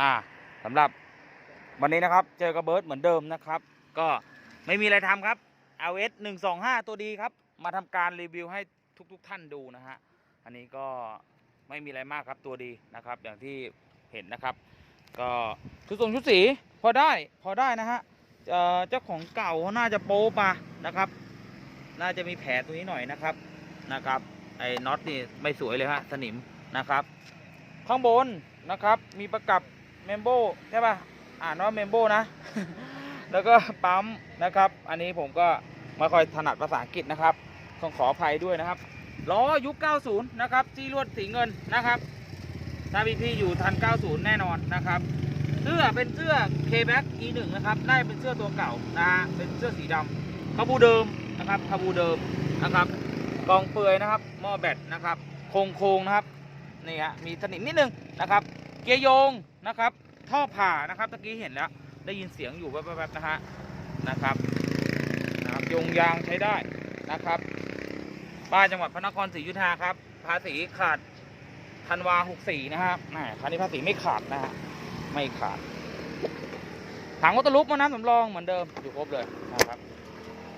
อ่าสำหรับวันนี้นะครับ เจอกับเบิร์ดเหมือนเดิมนะครับ ก็ไม่มีอะไรทำครับ LS 125 ตัวดีครับ มาทำการรีวิวให้ทุกๆทท่านดูนะฮะ อันนี้ก็ไม่มีอะไรมากครับตัวดีนะครับ อย่างที่เห็นนะครับ ก็ชุดทรงชุดสีพอได้พอได้นะฮะเจ้าของเก่าเขาน่าจะโป๊มานะครับ น่าจะมีแผลตรงนี้หน่อยนะครับนะครับไอ้น็อตนี่ไม่สวยเลยฮะสนิมนะครับ ข้างบนนะครับมีประกับ เมมโบใช่ป่ะอ่านว่าเมมโบนะ แล้วก็ปั๊มนะครับ อันนี้ผมก็ไม่ค่อยถนัดภาษาอังกฤษนะครับต้องขออภัยด้วยนะครับล้อยุค 90 นะครับที่ลวดสีเงินนะครับถ้าพี่พี่อยู่ทัน 90 แน่นอนนะครับเสื้อเป็นเสื้อ K-Back E1 นะครับได้เป็นเสื้อตัวเก่านะฮะเป็นเสื้อสีดำคาบูเดิมนะครับคาบูเดิมนะครับกองเปลือยนะครับหม้อแบตนะครับโครงโครงๆนะครับนี่ฮะมีสนิมนิดนึงนะครับ เกียร์โยงนะครับ ท่อผ่านะครับตะกี้เห็นแล้ว ได้ยินเสียงอยู่แวบๆนะฮะนะครับนะครับโยงยางใช้ได้นะครับป้ายจังหวัดพระนครศรีอยุธยาครับ ภาษีขาดธันวา64นะครับแหมคันนี้ภาษีไม่ขาดนะฮะไม่ขาดถังวัตลุกมาน้ำสำรองเหมือนเดิมอยู่ครบเลยนะครับ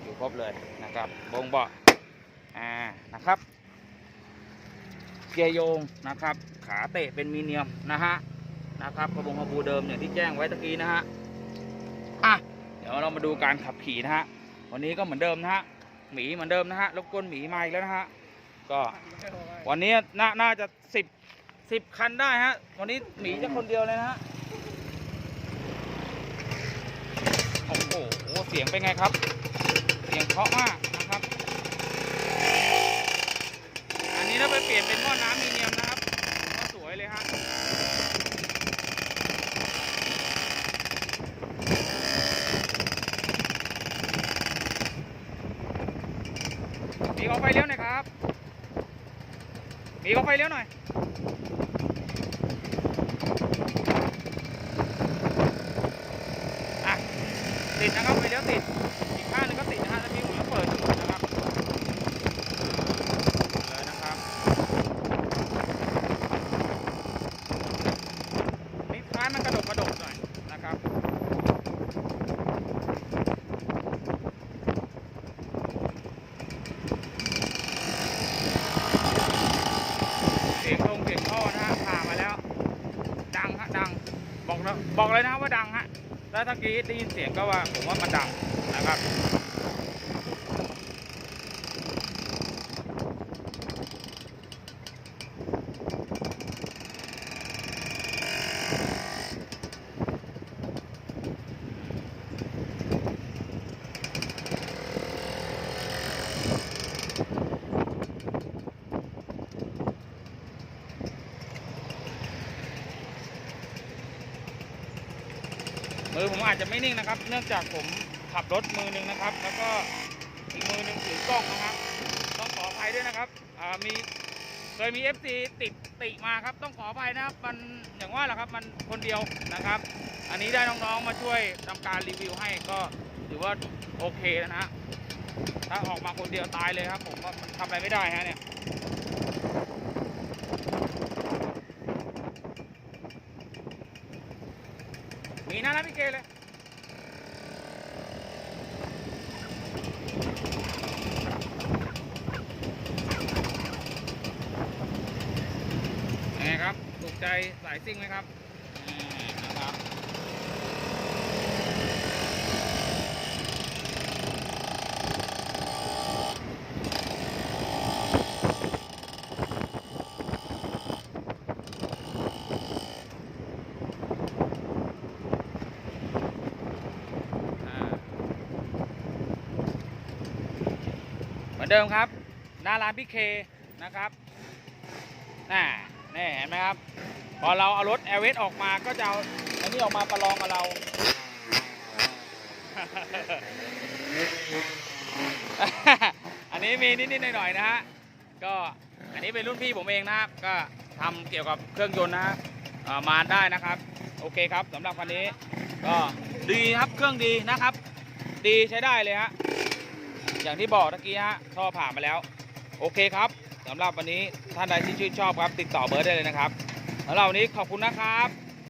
อยู่ครบเลยนะครับบงเบาะอ่านะครับ เกียร์โยงนะครับ ขาเตะเป็นมีเนียมนะฮะนะครับกระบงกระบูเดิมอย่างที่แจ้งไว้ตะกี้นะฮะอะเดี๋ยวเรามาดูการขับขี่นะฮะวันนี้ก็เหมือนเดิมนะฮะหมีเหมือนเดิมนะฮะรบกวนหมีมาอีกแล้วนะฮะก็วันนี้น่าน่าจะสิบสิบคันได้ฮะวันนี้หมีจะคนเดียวเลยนะฮะโอ้โหเสียงเป็นไงครับ เสียงเพราะมากนะครับ อันนี้ถ้าไปเปลี่ยนเป็นหม้อน้ำมีเนียมนะครับ ก็สวยเลยฮะ มีขอไฟเลี้ยวหน่อยครับ มีขอไฟเลี้ยวหน่อยอะติดนะครับไฟเลี้ยวติด อีกข้างหนึงก็ติดนะฮะแล้วมีหัวเปิดอยู่นะครับเลยนะครับนี่ท้ายมันกระดกกระดกหน่อยนะครับ เสียงลงเสียงท่อนะฮะผ่ามาแล้ว ดังฮะดัง บอกเลยนะว่าดังฮะแล้วตะกี้ได้ยินเสียงก็ว่าผมว่ามันดังนะครับ มือผมอาจจะไม่นิ่งนะครับ เนื่องจากผมขับรถมือหนึ่งนะครับ แล้วก็อีกมือหนึ่งถือกล้องนะครับ ต้องขออภัยด้วยนะครับอ่ามีเคยมี FC ติดติมาครับ ต้องขออภัยนะครับ มันอย่างว่าแหละครับ มันคนเดียวนะครับ อันนี้ได้น้องๆมาช่วยทำการรีวิวให้ก็ถือว่าโอเคแล้วนะฮะถ้าออกมาคนเดียวตายเลยครับ ผมก็ทำอะไรไม่ได้ฮะเนี่ย มีนะนะพี่เกเลยยังไงครับ ถูกใจสายซิ่งไหมครับอ่านะครับ อ่าเห มือนเดิมครับ หน้าร้านพี่เคนะครับน่าแน่เห็นไหมครับ พอเราเอารถแอร์เวสออกมาก็จะเอาอันนี้ออกมาประลองกับเราอันนี้มีนิดๆหน่อยๆนะฮะก็อันนี้เป็นรุ่นพี่ผมเองนะครับ ก็ทำเกี่ยวกับเครื่องยนต์นะฮะมาได้นะครับ โอเคครับสำหรับคันนี้ ก็ดีครับเครื่องดีนะครับ ดีใช้ได้เลยฮะ อย่างที่บอกเมื่อกี้ฮะท่อผ่านมาแล้ว โอเคครับสำหรับวันนี้ท่านใดที่ชื่นชอบครับติดต่อเบอร์ได้เลยนะครับสำหรับวันนี้ขอบคุณนะครับ